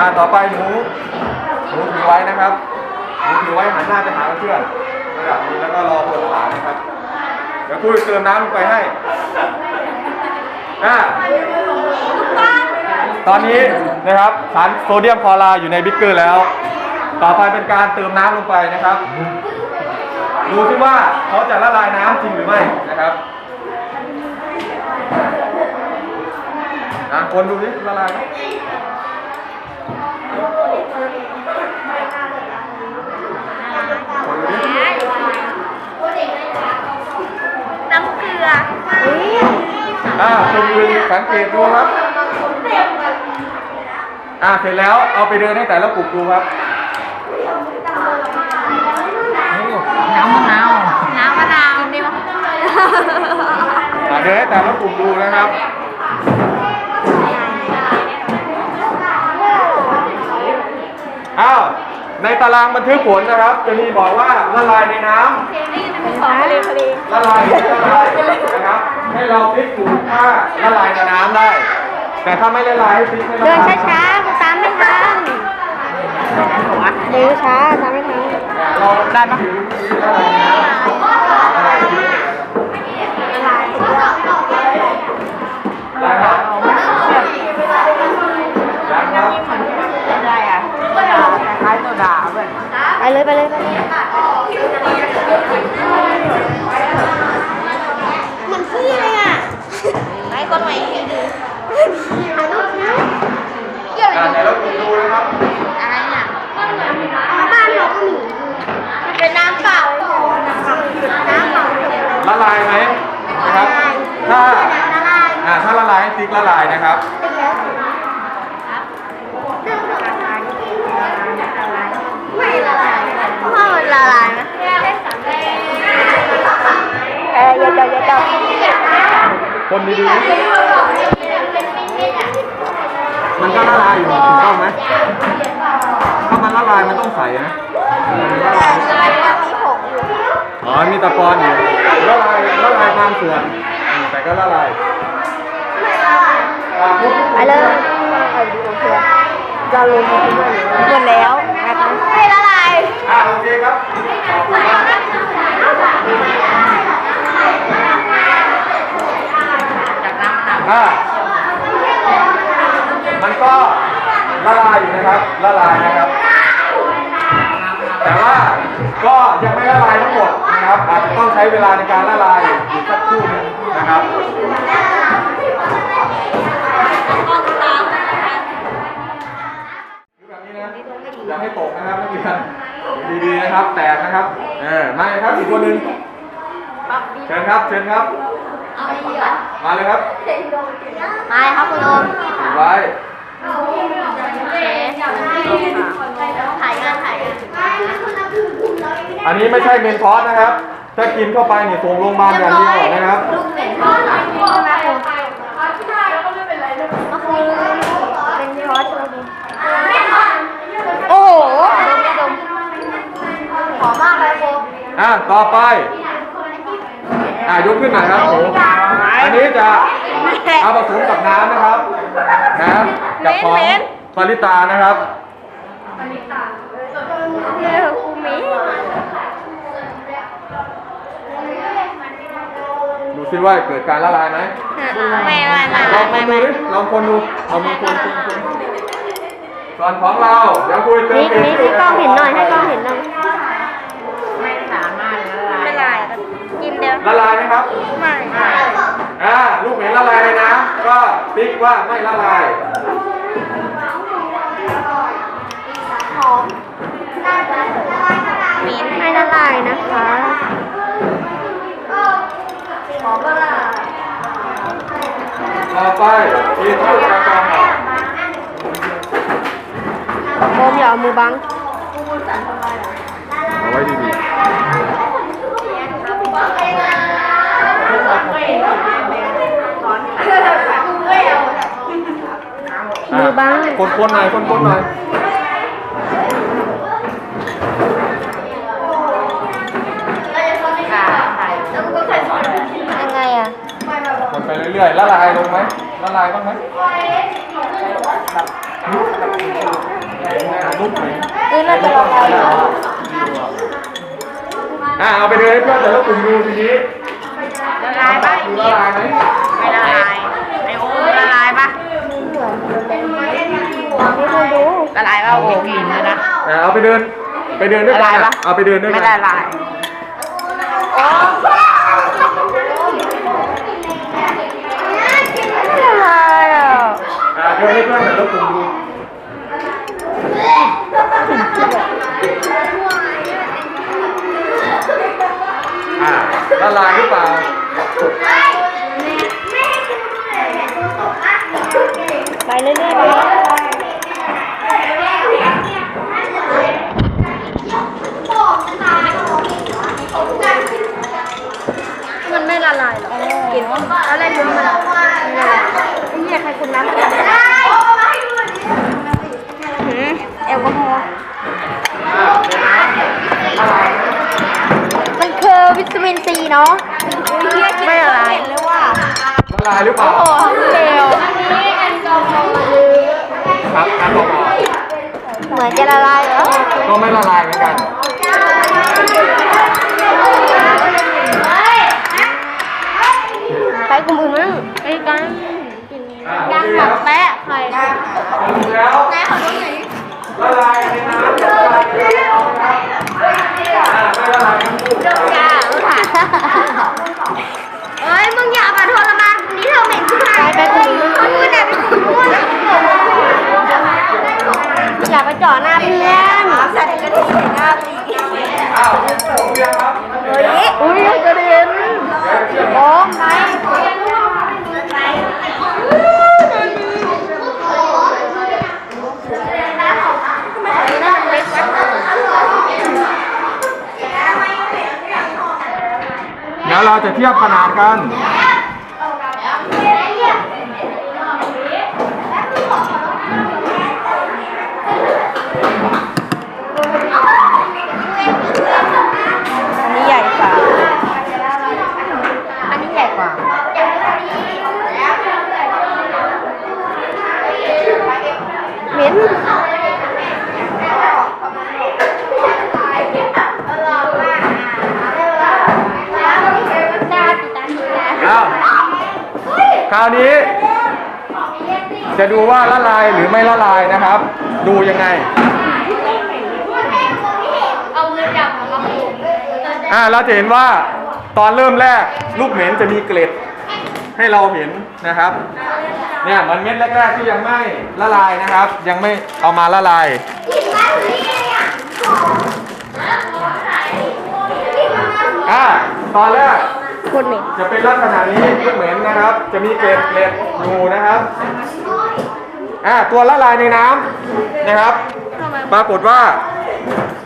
อ่าต่อไปหนูหนูถือไว้นะครับหนูถือไว้หันหน้าไปหาเพื่อนระดับนี้แล้วก็รอเปิดฝานะครับ เดี๋ยวคุยเติมน้ำลงไปให้อ่าตอนนี้นะครับสารโซเดียมคลอไรด์อยู่ในบิ๊กเกอร์แล้ว ต่อไปเป็นการเติมน้ำลงไปนะครับ ดูที่ว่าเขาจะละลายน้ำจริงหรือไม่นะครับอะคนดูดิละลายไหม นดูดิน้ำเกลืออ่าคนดูสังเกตดูครับ อ่า เสร็จแล้วเอาไปเดินให้แต่ละกลุ่มดูครับ น้ำมะนาว น้ำมะนาวนี่มั้งอ่าเดินให้แต่ละกลุ่มดูนะครับ อ้าว ในตารางบันทึกผลนะครับ จะมีบอกว่าละลายในน้ำของทะเลทะเลละลายไม่ละลายนะครับ ให้เราพลิกถูกถ้าละลายในน้ำได้ แต่ถ้าไม่ละลายให้พลิกไม่ละเดินลายช้าๆตามไม่ทันเดินช้าตามไม่ทัน เราได้ไหมละลายในน้ำละลายในน้ำได้ครับยังครับ อะไรอะโซดาคล้ายๆโซดาเว้ย ไปเลยไปเลยไปเลยเหมือนพี่เลยอะไอ้คนใหม่ที่ดีถ่ายรูปนะเกี่ยว อ่า อะไร แต่ละกลุ่มดูนะครับ อะไรเนี่ยบ้านเราก็มีมันเป็นน้ำเปล่าน้ำเปล่า ละลายไหมนะครับ ถ้าละลายอ่าถ้าละลายให้พลิกละลายนะครับไม่ละลายเพราะว่ามันละลายนะเอออย่าจับอย่าจับคนดีๆมันก็ละลายอยู่ถูกต้องไหมถ้ามันละลายมันต้องใสนะละลายมีผงอยู่ อ๋อมีตะกอนอยู่ละลายละลายบางส่วนอืมแต่ก็ละลายอ่ามุกไปเลยเราลงมาด้วย หมดแล้วไม่ละลายอ่าโอเคครับขอบคุณครับจากน้ำมะนาวอ่ามันก็ละลายอยู่นะครับ ละลายนะครับ แต่ว่าก็ยังไม่ละลายทั้งหมด นะครับอาจจะต้องใช้เวลาในการละลายอีกสักครู่หนึงนะครับแบบนี้นะอย่าให้ตกนะครับนักเรียนดีๆนะครับ แตกนะครับเออมาเลยครับอีกคนหนึงเชิญครับเชิญครับ มาเลยครับมาครับคุณโอมถือไว้ถ่ายงานถ่ายงาน อันนี้ไม่ใช่เมนคอร์สนะครับ ถ้ากินเข้าไปเนี่ยส่งโรงพยาบาลอย่างเดียวนะครับ ลูกเป็ดทอดใช่ไหมคุณมาคือเป็นที่ฮอตใช่ไหมคุณโอ้โหดมดมหอมมากเลยคุณอะต่อไป อะยกขึ้นหน่อยครับโอ้อันนี้จะเอาผสมกับน้ำนะครับนะกับของฟาริตานะครับเร็วกูมี ดูซิว่าเกิดการละลายไหมไม่ไม่ไม่ลองคไม่นดูไม่ดิลองคนดูเอามือคนคนคนส่วนของเราเดี๋ยวคุยเติมนี่เต็มนี่ให้กล้องเห็นหน่อยให้กล้องเห็นหน่อยไม่สามารถละลายไม่ลายกินเดียวละลายไหมครับไม่อ่าลูกเห็นละลายในน้ำก็ติ๊กว่าไม่ละลายหอมมิ้นไม่ละลายนะคะหอมละลาย ต่อไปเอทิลแอลกอฮอล์โอมอย่าเอามือบัง เอาไว้ดีๆมือบัง คนๆหน่อยคนๆหน่อย ยังไงอะ ค นไปเรื่อยๆละลายลงไหมละลายบ้างไหมลุกไหมเอ้ยน่าจะลองเอาอยู่อะเอาไปเดินให้เพื่อนแต่ละกลุ่มดูทีนี้ละลายปะดูละลายไหมไม่ละลายไอโอมละลายปะไม่เคยดูละลายปะโอมกินแล้วนะอะเอาไปเดินไปเดินด้วยละกัลายนปะอะเอาไปเดินด้วยกัไม่นละลาย อะไรอะ อะเดินให้เพื่อนแต่ละกลุ่มดูอะ ละลายหรือเปล่าไปเรื่อยๆไปมันไม่ละลายหรอกกินอะไรถึงมันละลายไอ้เหี้ยใครคุณน้ำกันหืมแอลกอฮอล์ อะเดี๋ยวนะละลายไหม มันคือวิตามินซี เนาะไม่ละลายเลยว่าละลายหรือเปล่าโอ้เร็วอันนี้แอลกอฮอล์ครับแอลกอฮอล์เหมือนจะละลายเหรอก็ไม่ละลายเหมือนกันไปกลุ่มอื่นมั้งไปกันอะดังโอเคแบครับบแปะใครสรุปแล้วละลายในน้ำละลายในน้ำนะครับอ่าไม่ละลายทั้งคู่ จ้าเอ้ย มึงอย่ามาทรมานนี้เธอเหม็นขึ้นมาไปไปกลุ่มนู้นไปกลุ่มนู้นอย่าไปจ่อหน้าเพื่อนสัตว์กระดิ่งหน้าพี่ อ้าวผมเรียนครับ เฮ้ยอุ้ยกระเด็นโอ้ไหม เราจะเทียบขนาดกัน อันนี้ใหญ่กว่า อันนี้ใหญ่กว่า เหม็น อ้าวคราวนี้ จะดูว่าละลายหรือไม่ละลายนะครับ ดูยังไง เอามือจับของเราอ่าเราจะเห็นว่าตอนเริ่มแรกลูกเหม็นจะมีเกล็ด ให้เราเห็นนะครับ เนี่ยมันเม็ดแรกๆที่ยังไม่ละลายนะครับ ยังไม่เอามาละลาย อ่าตอนแรกโคตรเหม็นจะเป็นลักษณะนี้ลูกเหม็นนะครับ จะมีเกล็ดเกล็ดอยู่นะครับ อ่าตัวละลายในน้ำนะครับ ปรากฏว่า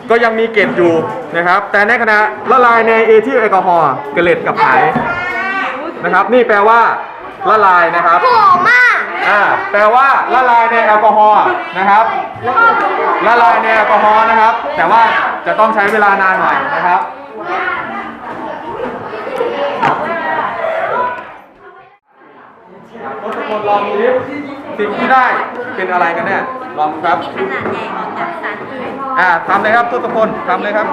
ก็ยังมีเกล็ดอยู่นะครับ แต่ในขณะละลายในเอทิลแอลกอฮอล์เกล็ดกับหายนะครับ นี่แปลว่าละลายนะครับหอมมากอ่าแปลว่าละลายในแอลกอฮอล์นะครับ ละลายในแอลกอฮอล์นะครับ แต่ว่าจะต้องใช้เวลานานหน่อยนะครับทศพลลองดูดิ สิ่งที่ได้เป็นอะไรกันแน่ลองดูครับ ขนาดใหญ่ออกจากสารพิษอ่าทำเลยครับทศพลทำเลยครับ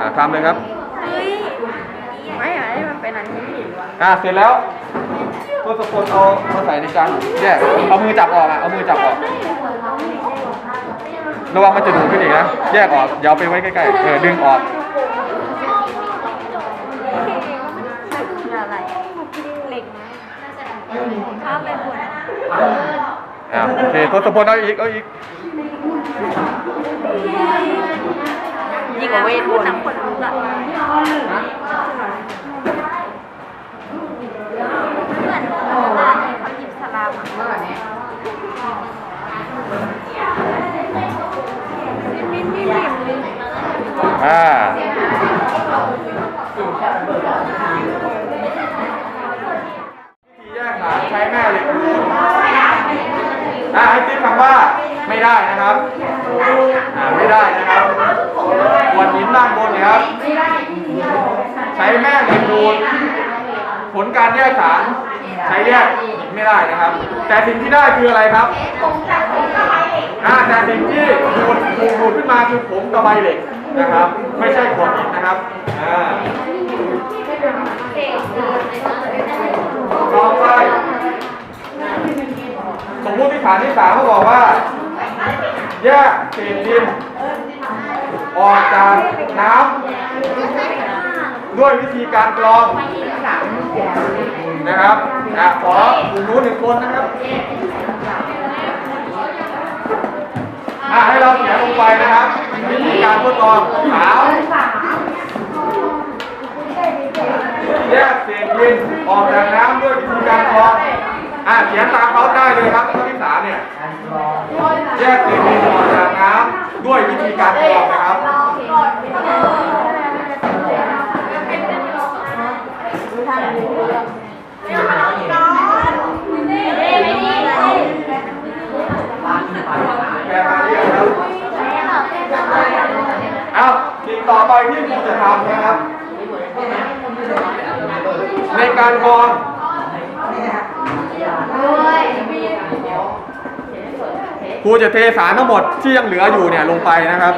อ่าทำเลยครับไม่อยากให้มันเป็นอันนี้อ่าเสร็จแล้วทศพลเอามาใส่ในจานแยกเอามือจับออกอะเอามือจับออก ระวังมันจะดูดขึ้นอีกนะ แยกออกอย่าเอาไปไว้ใกล้ๆเออดึงออก อะไรเหล็กไหม ข้ามไปหมดอ่าโอเคทศพลเอาอีกเอาอีกยิงกว่าเวทพูดน้ำคนรู้อะ วิธีแยกฐานใช้แม่เหล็กนูนอ่าให้ติ๊กคำว่าไม่ได้นะครับอ่าไม่ได้นะครับขวดหินด้านบนเนี่ยครับ ใช้แม่เหล็กนูนผลการ แยกฐานใช้แยกหินไม่ได้นะครับ แต่สิ่งที่ได้คืออะไรครับอ่าแต่สิ่งที่ดูดดูดดูดขึ้นมาคือผงตะไบเหล็กนะครับ ไม่ใช่ขวดหินนะครับอ่าต่อไปสมมติฐานที่สามเขาบอกว่า แยกเศษดินออกจากน้ำด้วยวิธีการกรอง นะครับอะขอกลุ่มนู้นหนึ่งคนนะครับอะให้เราเขียนลงไปนะครับวิธีการทดลองขาวแยกเศษดินออกจากน้ำด้วยวิธีการกรองอะเขียนตามเขาได้เลยครับข้อที่สามเนี่ยแยกเศษดินออกจากน้ำด้วยวิธีการกรองนะครับ เรียกครับเอาสิ่งต่อไปที่ครูจะทำนะครับ ในการกรองครูจะเทสารทั้งหมดที่ยังเหลืออยู่เนี่ยลงไปนะครับ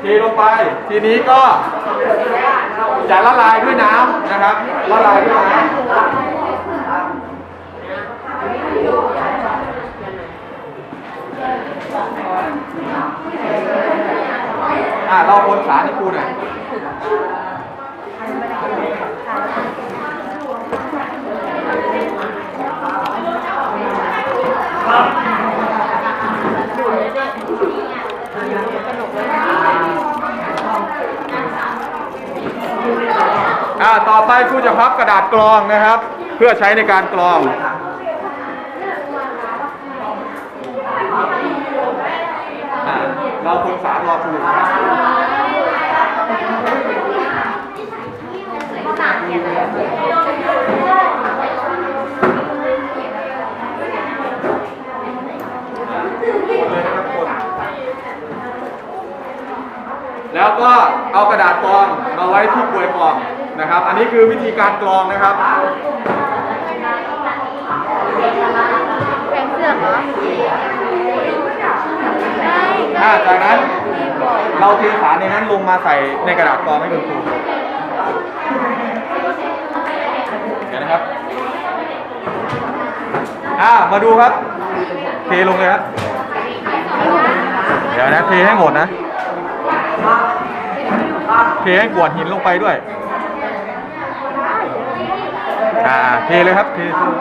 เทลงไป ทีนี้ก็จะละลายด้วยน้ำนะครับ ละลายด้วยน้ำอ่าเราคนสารให้ครูหน่อย อ่าต่อไปครูจะพับกระดาษกรองนะครับ เพื่อใช้ในการกรองอ่าเราคนสารรอครูแล้วก็เอากระดาษกรองมาไว้ที่กลวยกรอง นะครับ อันนี้คือวิธีการกรองนะครับ แขวนเสื้อเหรออ่าจากนั้น เราเทสารในนั้นลงมาใส่ในกระดาษกรองให้คุณครูเดี๋ยวนะครับอ่ามาดูครับ เทลงเลยครับ เดี๋ยวนะเทให้หมดนะ เทให้กวดหินลงไปด้วย อ่าเทเลยครับเท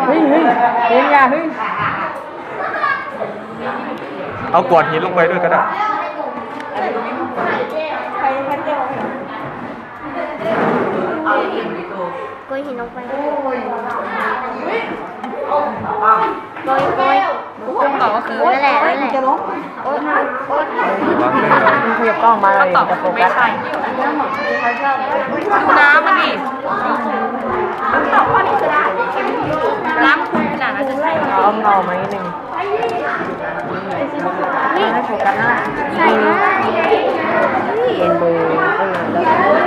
เฮ้ยเฮ้ยเฮ้ยอย่าเฮ้ยเอากวดหินลงไปด้วยก็ได้โกยหินลงไปโกยโกยต่อก็คือนั่นแหละนั่นแหละจะล้มโอ๊ยโอ๊ยมันขยับกล้องมาเลยจะโฟกัสดูน้ำมันดิ น้ำคุณขนาดนั้นจะใช่เหรอเอาเงามานิดนึงให้โฟกัสนั่นแหละใช่ไหมเป็นเบอร์เออแล้ว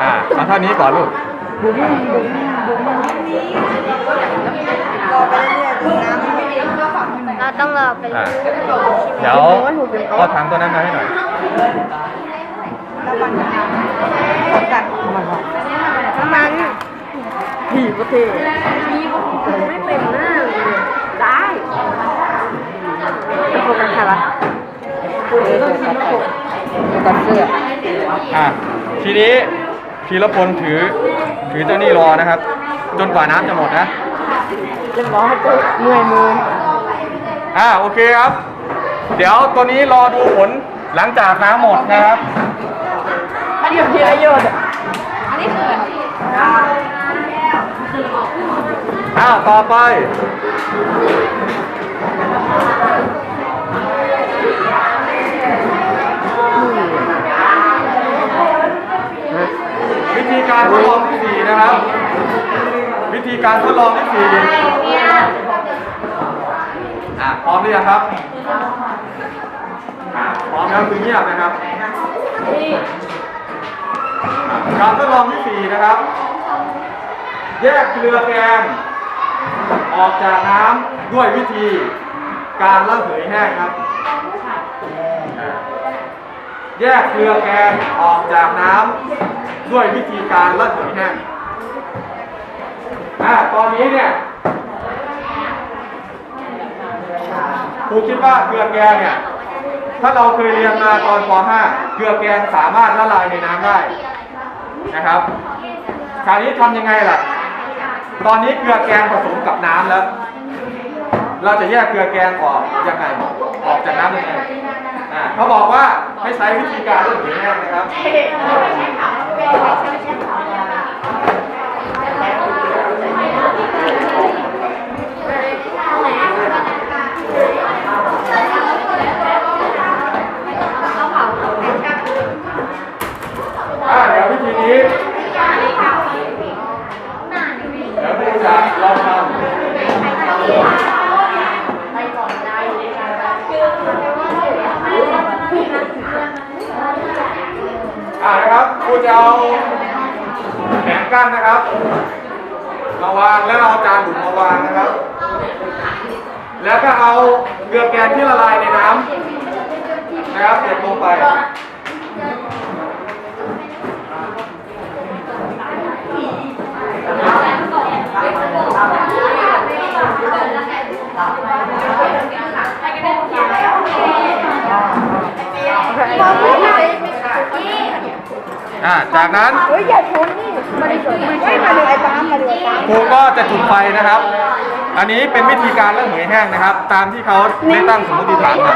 อ่าเอาเท่านี้ก่อนลูกเราต้องรอไปอ่าเดี๋ยวเอาถังตัวนั้นมาให้หน่อย น้ำมันผีก็เท่ไม่เป็นหน้าเลยได้จะโฟกัสใครวะเออโฟกัสโฟกัสเสื้ออ่าทีนี้พีรพลถือถือเจ้านี่รอนะครับ จนกว่าน้ำจะหมดนะ เรียบร้อยก็เมื่อยมือ อ่าโอเคครับ เดี๋ยวตัวนี้รอดูผลหลังจากน้ำหมดนะครับอันเกี่ยวมีประโยชน์อันนี้คืออะไรอ้าวต่อไปวิธีการทดลองที่สี่นะครับ วิธีการทดลองที่สี่ อะพร้อมหรือยังครับอะพร้อมแล้วคือเงียบนะครับการทดลองที่สี่นะครับ แยกเกลือแกงออกจากน้ำด้วยวิธีการระเหยแห้งครับ แยกเกลือแกงออกจากน้ำด้วยวิธีการระเหยแห้งอ่าตอนนี้เนี่ย ครูคิดว่าเกลือแกงเนี่ย ถ้าเราเคยเรียนมาตอนป .5 เกลือแกงสามารถละลายในน้ำได้นะครับ คราวนี้ทำยังไงล่ะ ตอนนี้เกลือแกงผสมกับน้ำแล้ว เราจะแยกเกลือแกงออกยังไง ออกจากน้ำยังไงอ่าเขาบอกว่าให้ใช้วิธีการเรื่องผิวแห้งนะครับ อ่าเดี๋ยววิธีนี้เดี๋ยวครูจะลองทำอ่านะครับครูจะเอาแผงกั้นนะครับมาวางแล้วเอาจานดุมาวางนะครับ แล้วก็เอาเกลือแกงที่ละลายในน้ำนะครับเด็ดลงไป อ่าจากนั้นเฮ้ยอย่าชนนี่มาดิชนไม่มาดูไอ้ปามมาดูไอ้ปามครูก็จะจุดไฟนะครับ อันนี้เป็นวิธีการเรื่องเหยแห้งนะครับ ตามที่เขาได้ตั้งสมมติฐานมา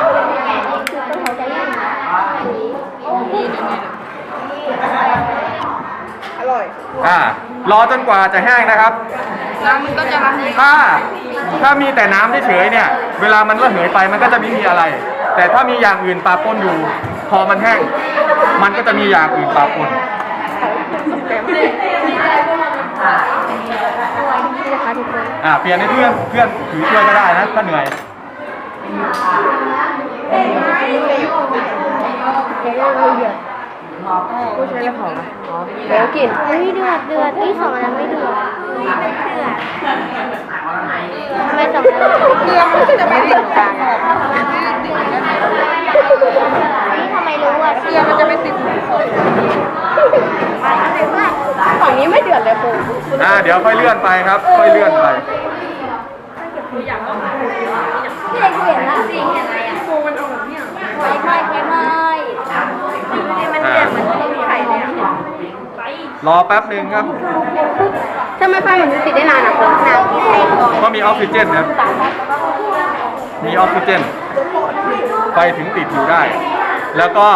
อร่อยอ่ารอจนกว่าจะแห้งนะครับ น้ำมันก็จะระเหยถ้าถ้ามีแต่น้ำเฉยๆเนี่ย เวลามันระเหยไปมันก็จะไม่มีอะไร แต่ถ้ามีอย่างอื่นปะปนอยู่ พอมันแห้ง มันก็จะมีอย่างอื่นปะปนอ่าเปลี่ยนให้เพื่อนเพื่อนถือช่วยก็ได้นะถ้าเหนื่อยผู้ใช้กระเป๋าเดี๋ยวกินเฮ้ยเดือดเดือดที่สองอันนั้นไม่เดือดไม่เดือดทำไมสองอันนั้นเครื่องมันจะไม่ติดกลางนี่ทำไมรู้อะเครื่องมันจะไม่ติดหัวคนฝั่งนี้ไม่เดือดเลยครูอ่าเดี๋ยวค่อยเลื่อนไปครับ ค่อยเลื่อนไปพี่เล็กเห็นละสิเห็นอะไรอะฟูมันออกแบบเนี้ย ไม่ไม่ไม่ไม่มันเดือดเหมือนไม่มีไข่เลยอะรอแป๊บหนึ่งครับ ทำไมไฟมันติดได้นานอะคุณนานที่ใช้ก่อนก็มีออกซิเจนครับ มีออกซิเจน ไฟถึงติดอยู่ได้ แล้วก็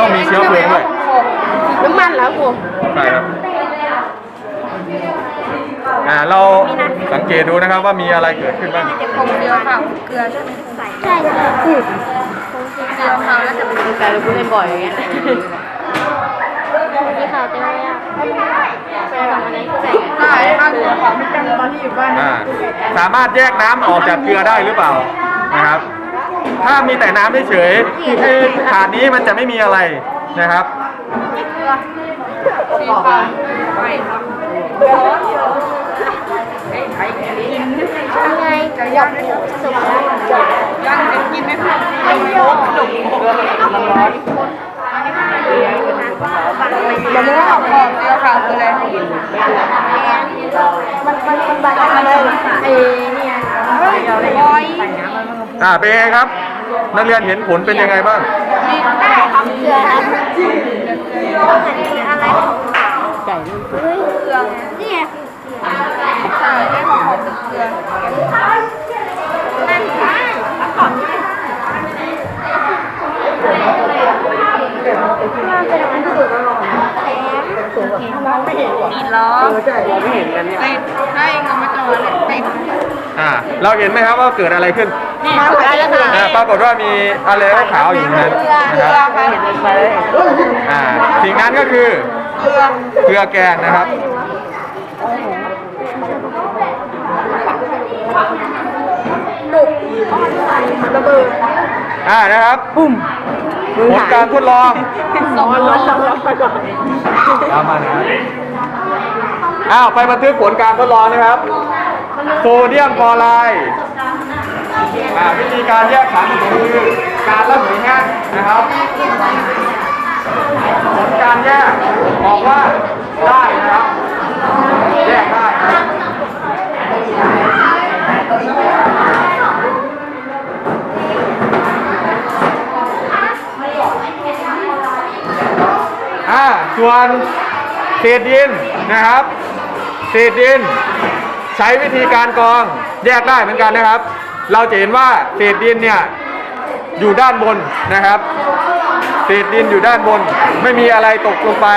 ต้องมีเชื้อเพลิงด้วยน้ำมันแล้วครูใช่ครับ อ่า เราสังเกตดูนะครับว่ามีอะไรเกิดขึ้นบ้างผงเกลือค่ะเกลือใช่ไหมใช่ใช่ เกลือค่ะแล้วจะเป็นแต่เราพูดเล่นบ่อยอย่างเงี้ยที่เขาเต็มเลยอะสองอันนั้นใส่ใช่ค่ะเกลือค่ะตอนที่อยู่บ้านอ่าสามารถแยกน้ำออกจากเกลือได้หรือเปล่านะครับ ถ้ามีแต่น้ำเฉยๆคือถาดนี้มันจะไม่มีอะไรนะครับ สีฟ้าไปครับยังไงยับสุกแล้ว ย่างเด็กกินไหมคะไม่ยอะมันไม่ออกผงเกลือค่ะคืออะไรมันมันมันบาดอะไรไอ้เนี่ยบอยอ่าเป็นไงครับ นักเรียนเห็นผลเป็นยังไงบ้างดีได้ครับเกลือครับอะไรของเฮ้ยเกลือนี่ไงใช่ได้ของเกลือ มันเป็นอย่างนั้นสุดไม่เห็นมีล้อเออใช่เราไม่เห็นกันเนี่ยติดถ้าเองเอามาจอดเนี่ยติดอ่า เราเห็นไหมครับว่าเกิดอะไรขึ้นนี่ถูกได้แล้วค่ะอ่าปรากฏว่ามีอะไรขาวๆอยู่ในนั้นนะครับไม่เห็นเลยอ่าสิ่งนั้นก็คือเกลือแกงนะครับระเบิด อ่านะครับปุ่มผลการทดลองร้อนร้อนร้อนร้อนก่อนตามมานะครับอ้าวไปบันทึกผลการทดลองนะครับ โซเดียมคลอไรด์อ่าวิธีการแยกสารผสมคือการละเหยแห้งนะครับ ผลการแยกบอกว่าได้นะครับ แยกได้นะครับอ่า ส่วนเศษดินนะครับ เศษดิน ใช้วิธีการกรองแยกได้เหมือนกันนะครับ เราจะเห็นว่าเศษดินเนี่ยอยู่ด้านบนนะครับ เศษดินอยู่ด้านบน ไม่มีอะไรตกลงไป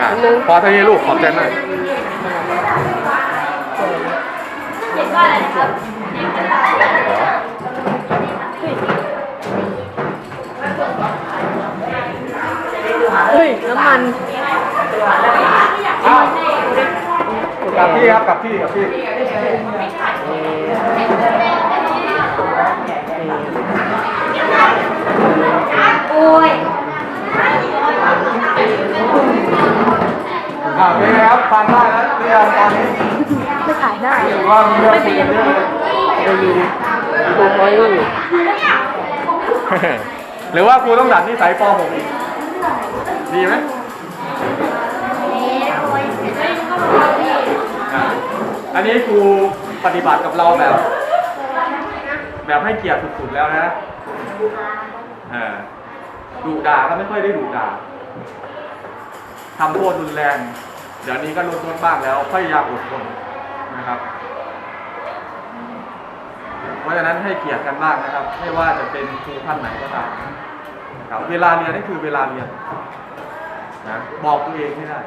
อะพอเท่านี้ลูกขอบใจมากเห็นว่าอะไรนะครับ น้ำมันอ้าวกลับที่ครับกลับที่กลับที่โอ้ยอ่าเป็นไงครับฟังได้แล้วเรื่องตอนนี้ไม่ขายได้ถือว่ามีเรื่องคุยกันเยอะเลยได้ยินตัวน้อยอยู่หรือว่าครูต้องดัดนิสัยป .6 อีก ดีไหมอะอันนี้ครูปฏิบัติกับเราแบบ แบบให้เกียรติสุดๆแล้วนะอ่าดุด่าก็ไม่ค่อยได้ดุด่าทำโทษรุนแรง เดี๋ยวนี้ก็ลดลดบ้างแล้วพยายามอดทนนะครับ เพราะฉะนั้นให้เกียรติกันบ้างนะครับ ไม่ว่าจะเป็นครูท่านไหนก็ตาม นะครับ เวลาเรียนนี่คือเวลาเรียนนะบอกตัวเองให้ได้